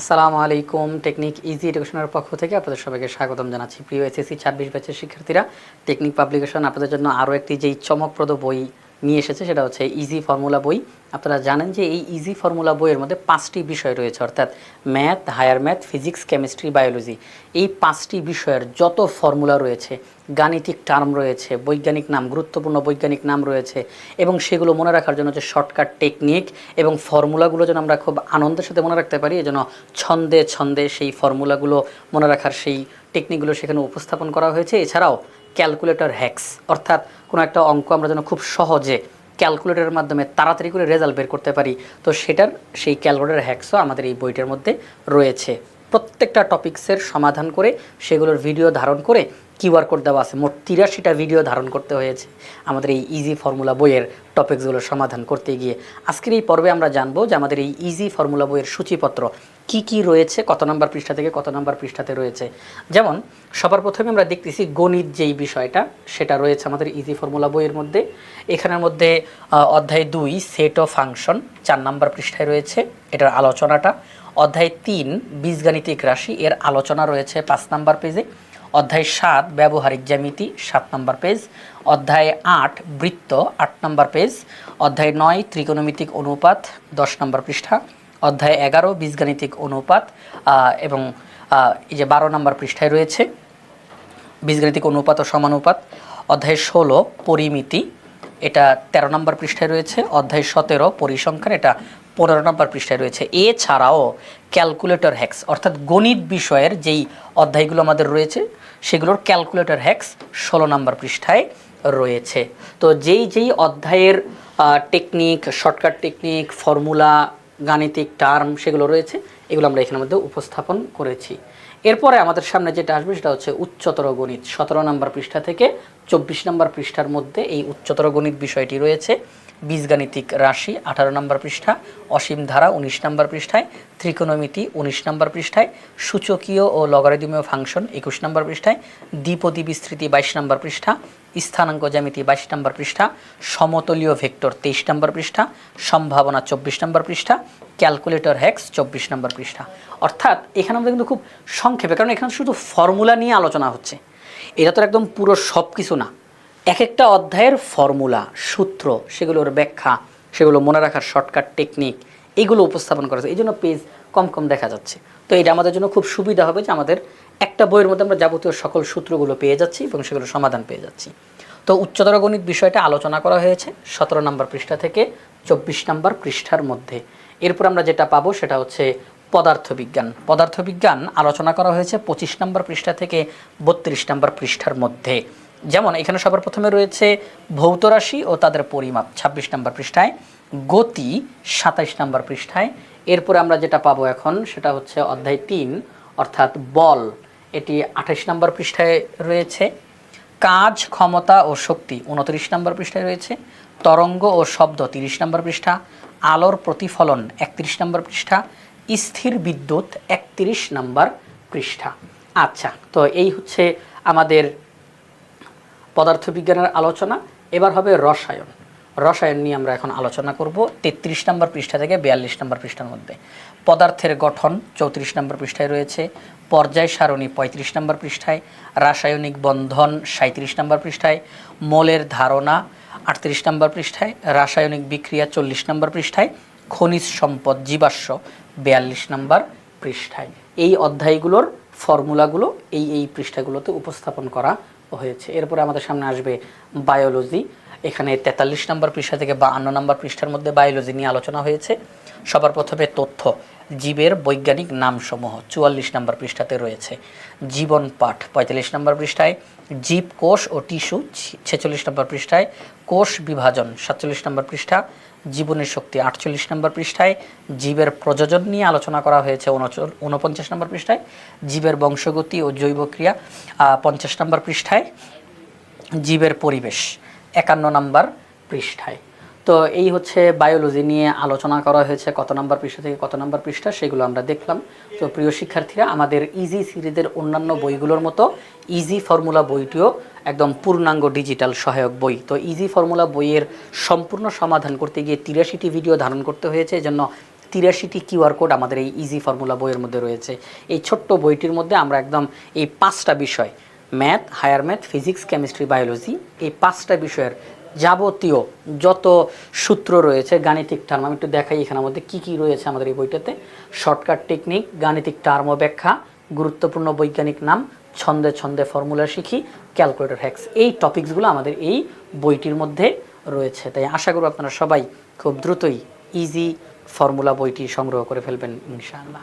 আসসালামু আলাইকুম, technique easy এডুকেশনের পক্ষ থেকে আপনাদের সবাইকে স্বাগতম জানাচ্ছি। প্রিয় এসএসসি ছাব্বিশ ব্যাচের শিক্ষার্থীরা, টেকনিক পাবলিকেশন আপনাদের জন্য আরও একটি যেই চমকপ্রদ বই নিয়ে এসেছে, সেটা হচ্ছে ইজি ফর্মুলা বই। আপনারা জানেন যে এই ইজি ফর্মুলা বইয়ের মধ্যে পাঁচটি বিষয় রয়েছে, অর্থাৎ math higher math physics chemistry biology এই পাঁচটি বিষয়ের যত ফর্মুলা রয়েছে, গাণিতিক টার্ম রয়েছে, বৈজ্ঞানিক নাম, গুরুত্বপূর্ণ বৈজ্ঞানিক নাম রয়েছে, এবং সেগুলো মনে রাখার জন্য যে শর্টকাট টেকনিক এবং ফর্মুলাগুলো যেন আমরা খুব আনন্দের সাথে মনে রাখতে পারি এজন্য ছন্দে ছন্দে সেই ফর্মুলাগুলো মনে রাখার সেই টেকনিকগুলো সেখানে উপস্থাপন করা হয়েছে। এছাড়াও ক্যালকুলেটর হ্যাক্স, অর্থাৎ কোনো একটা অঙ্ক আমরা যেন খুব সহজে ক্যালকুলেটরের মাধ্যমে তাড়াতাড়ি করে রেজাল্ট বের করতে পারি। তো সেটার, সেই ক্যালকুলেটর হ্যাক্সও আমাদের এই বইটার মধ্যে রয়েছে। প্রত্যেকটা টপিক্সের সমাধান করে সেগুলোর ভিডিও ধারণ করে কিউআর কোড দেওয়া আছে। মোট তিরাশিটা ভিডিও ধারণ করতে হয়েছে আমাদের এই ইজি ফর্মুলা বইয়ের টপিকসগুলোর সমাধান করতে গিয়ে। আজকের এই পর্বে আমরা জানব যে আমাদের এই ইজি ফর্মুলা বইয়ের সূচিপত্র কি কি রয়েছে, কত নম্বর পৃষ্ঠা থেকে কত নম্বর পৃষ্ঠাতে রয়েছে। যেমন, সবার প্রথমে আমরা দেখতেছি গণিত যেই বিষয়টা, সেটা রয়েছে আমাদের ইজি ফর্মুলা বইয়ের মধ্যে। এখানের মধ্যে অধ্যায় দুই সেট অফ ফাংশন চার নম্বর পৃষ্ঠায় রয়েছে, এটার আলোচনাটা। অধ্যায় তিন, বীজগাণিতিক রাশি, এর আলোচনা রয়েছে পাঁচ নম্বর পেজে অধ্যায় সাত, ব্যবহারিক জ্যামিতি, সাত নম্বর পেজ অধ্যায় আট, বৃত্ত, আট নম্বর পেজ অধ্যায় নয়, ত্রিকোণমিতিক অনুপাত, দশ নম্বর পৃষ্ঠা। অধ্যায় এগারো, বীজগাণিতিক অনুপাত এবং এই যে বারো নম্বর পৃষ্ঠায় রয়েছে, বীজগাণিতিক অনুপাত ও সমানুপাত, অধ্যায় ষোলো, পরিমিতি, এটা তেরো নম্বর পৃষ্ঠায় রয়েছে, অধ্যায় সতেরো, পরিসংখ্যান, এটা পনেরো নম্বর পৃষ্ঠায় রয়েছে। এছাড়াও ক্যালকুলেটর হ্যাক্স, অর্থাৎ গণিত বিষয়ের যেই অধ্যায়গুলো আমাদের রয়েছে, সেগুলোর ক্যালকুলেটর হ্যাক্স ষোলো নম্বর পৃষ্ঠায় রয়েছে। তো যেই যেই অধ্যায়ের টেকনিক, শর্টকাট টেকনিক, ফর্মুলা গাণিতিক টার্ম সেগুলো রয়েছে, এগুলো আমরা এখানের মধ্যে উপস্থাপন করেছি। এরপরে আমাদের সামনে যেটা আসবে সেটা হচ্ছে উচ্চতর গণিত। সতেরো নম্বর পৃষ্ঠা থেকে চব্বিশ নম্বর পৃষ্ঠার মধ্যে এই উচ্চতর গণিত বিষয়টি রয়েছে। বীজগাণিতিক রাশি আঠারো নম্বর পৃষ্ঠা, অসীম ধারা উনিশ নম্বর পৃষ্ঠায়, ত্রিকোণমিতি উনিশ নম্বর পৃষ্ঠায়, সূচকীয় ও লগারিদমীয় ফাংশন একুশ নম্বর পৃষ্ঠায়, দ্বিপদী বিস্তৃতি বাইশ নম্বর পৃষ্ঠা স্থানাঙ্ক জ্যামিতি বাইশ নম্বর পৃষ্ঠা, সমতলীয় ভেক্টর তেইশ নম্বর পৃষ্ঠা, সম্ভাবনা চব্বিশ নম্বর পৃষ্ঠা, ক্যালকুলেটর হ্যাক্স চব্বিশ নম্বর পৃষ্ঠা। অর্থাৎ এখানে আমাদের কিন্তু খুব সংক্ষেপে, কারণ এখানে শুধু ফর্মুলা নিয়ে আলোচনা হচ্ছে। এটা তো একদম পুরো সব কিছু না। এক একটা অধ্যায়ের ফর্মুলা, সূত্র, সেগুলোর ব্যাখ্যা, সেগুলো মনে রাখার শর্টকাট টেকনিক এগুলো উপস্থাপন করা যায় এই জন্য পেজ কম কম দেখা যাচ্ছে। তো এটা আমাদের জন্য খুব সুবিধা হবে যে আমাদের একটা বইয়ের মধ্যে আমরা যাবতীয় সকল সূত্রগুলো পেয়ে যাচ্ছি এবং সেগুলো সমাধান পেয়ে যাচ্ছি। তো উচ্চতর গণিত বিষয়টা আলোচনা করা হয়েছে সতেরো নম্বর পৃষ্ঠা থেকে চব্বিশ নম্বর পৃষ্ঠার মধ্যে। এরপর আমরা যেটা পাবো সেটা হচ্ছে পদার্থবিজ্ঞান। পদার্থবিজ্ঞান আলোচনা করা হয়েছে পঁচিশ নম্বর পৃষ্ঠা থেকে বত্রিশ নম্বর পৃষ্ঠার মধ্যে। যেমন এখানে সবার প্রথমে রয়েছে ভৌত রাশি ও তাদের পরিমাপ ছাব্বিশ নম্বর পৃষ্ঠায়, গতি সাতাইশ নম্বর পৃষ্ঠায়। এরপরে আমরা যেটা পাবো এখন সেটা হচ্ছে অধ্যায় তিন, অর্থাৎ বল। এটি আঠাইশ নম্বর পৃষ্ঠায় রয়েছে। কাজ, ক্ষমতা ও শক্তি উনত্রিশ নম্বর পৃষ্ঠায় রয়েছে। তরঙ্গ ও শব্দ তিরিশ নম্বর পৃষ্ঠা। আলোর প্রতিফলন একত্রিশ নম্বর পৃষ্ঠা। স্থির বিদ্যুৎ একত্রিশ নম্বর পৃষ্ঠা। আচ্ছা তো এই হচ্ছে আমাদের পদার্থবিজ্ঞানের আলোচনা। এবার হবে রসায়ন। রসায়ন নিয়ে আমরা এখন আলোচনা করব তেত্রিশ নম্বর পৃষ্ঠা থেকে বিয়াল্লিশ নম্বর পৃষ্ঠার মধ্যে। পদার্থের গঠন চৌত্রিশ নম্বর পৃষ্ঠায় রয়েছে, পর্যায় সারণী পঁয়ত্রিশ নম্বর পৃষ্ঠায়, রাসায়নিক বন্ধন সাঁত্রিশ নম্বর পৃষ্ঠায়, মোলের ধারণা আটত্রিশ নম্বর পৃষ্ঠায়, রাসায়নিক বিক্রিয়া চল্লিশ নম্বর পৃষ্ঠায়, খনিজ সম্পদ জীবাশ্ম বিয়াল্লিশ নম্বর পৃষ্ঠায়। এই অধ্যায়গুলোর ফর্মুলাগুলো এই এই পৃষ্ঠাগুলোতে উপস্থাপন করা হয়েছে। এরপরে আমাদের সামনে আসবে বায়োলজি। এখানে তেতাল্লিশ নম্বর পৃষ্ঠা থেকে বাহান্ন নম্বর পৃষ্ঠার মধ্যে বায়োলজি নিয়ে আলোচনা হয়েছে। সবার প্রথমে তথ্য। জীবের বৈজ্ঞানিক নামসমূহ চুয়াল্লিশ নম্বর পৃষ্ঠাতে রয়েছে। জীবন পাঠ পঁয়তাল্লিশ নম্বর পৃষ্ঠায়, জীব কোষ ও টিস্যু ছেচল্লিশ নম্বর পৃষ্ঠায়, কোষ বিভাজন সাতচল্লিশ নম্বর পৃষ্ঠা, জীবনের শক্তি আটচল্লিশ নম্বর পৃষ্ঠায়, জীবের প্রযোজন নিয়ে আলোচনা করা হয়েছে উনপঞ্চাশ নম্বর পৃষ্ঠায়, জীবের বংশগতি ও জৈব ক্রিয়া পঞ্চাশ নম্বর পৃষ্ঠায়, জীবের পরিবেশ। একান্ন নাম্বার পৃষ্ঠায়। তো এই হচ্ছে বায়োলজি নিয়ে আলোচনা করা হয়েছে, কত নম্বর পৃষ্ঠা থেকে কত নাম্বার পৃষ্ঠা, সেগুলো আমরা দেখলাম। তো প্রিয় শিক্ষার্থীরা, আমাদের ইজি সিরিজের অন্যান্য বইগুলোর মতো ইজি ফর্মুলা বইটিও একদম পূর্ণাঙ্গ ডিজিটাল সহায়ক বই। তো ইজি ফর্মুলা বইয়ের সম্পূর্ণ সমাধান করতে গিয়ে তিরাশিটি ভিডিও ধারণ করতে হয়েছে, এজন্য তিরাশিটি কিউআর কোড আমাদের এই ইজি ফর্মুলা বইয়ের মধ্যে রয়েছে। এই ছোট্ট বইটির মধ্যে আমরা একদম এই পাঁচটা বিষয় math, higher math, physics, chemistry, biology এই পাঁচটা বিষয়ের যাবতীয় যত সূত্র রয়েছে, গাণিতিক টার্ম আমি একটু দেখাই এখানের মধ্যে কী কী রয়েছে আমাদের এই বইটাতে। শর্টকাট টেকনিক গাণিতিক টার্ম ব্যাখ্যা, গুরুত্বপূর্ণ বৈজ্ঞানিক নাম, ছন্দে ছন্দে ফর্মুলা শিখি ক্যালকুলেটর হ্যাক্স এই টপিকসগুলো আমাদের এই বইটির মধ্যে রয়েছে। তাই আশা করব আপনারা সবাই খুব দ্রুতই ইজি ফর্মুলা বইটি সংগ্রহ করে ফেলবেন, ইনশাআল্লাহ।